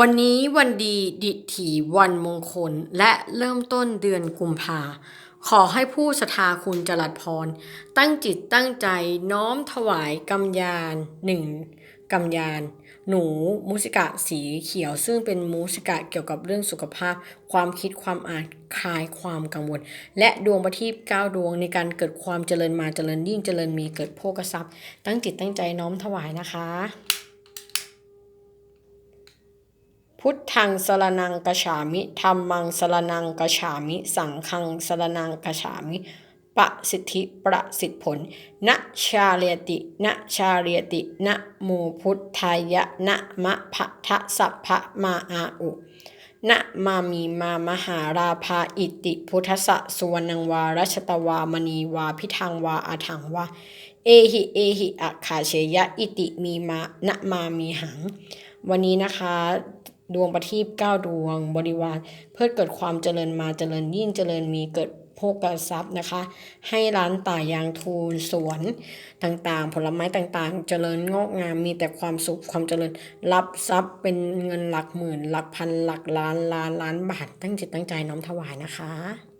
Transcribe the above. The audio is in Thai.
วันนี้วันดีดิถีวันมงคล และเริ่มต้นเดือนกุมภาขอให้ผู้ศรัทธาคุณจรัสพร ตั้งจิตตั้งใจน้อมถวายกำยานหนึ่งกำยาน หนูมูสิกะสีเขียว ซึ่งเป็นมูสิกะเกี่ยวกับเรื่องสุขภาพ ความคิดความอ่านคลายความกังวล และดวงประทีป9ดวงในการเกิดความเจริญมาเจริญยิ่งเจริญมีเกิดโภกทรัพย์ ตั้งจิตตั้งใจน้อมถวายนะคะ พุทธังสรนังกฉามิธรรมังสรนังกฉามิ สังฆังสรนังกฉามิปะสิทธิประสิทธิผลนะชาเรียตินะชาเรียตินะโมพุทธายะนะมะพะทะสัพพะมาอาอุนะมามีมามหาราภาอิติพุทธะสุวรรณวารัชตวามณีวาพิทังวาอาถังวาเอหิเอหิอัคคาเชยะอิติมีมานะมามีหัง วันนี้นะคะ ดวงประทีป9ดวงบริวาร เพื่อเกิดความเจริญมาเจริญยิ่งเจริญมีเกิดโภกทรัพย์นะคะ ให้ร้านต่ายางทูลสวนต่างๆ ผลไม้ต่างๆ เจริญงอกงามมีแต่ความสุขความเจริญ รับทรัพย์เป็นเงินหลักหมื่น หลักพันหลักล้านล้านล้านบาทตั้งจิตตั้งใจน้อมถวายนะคะ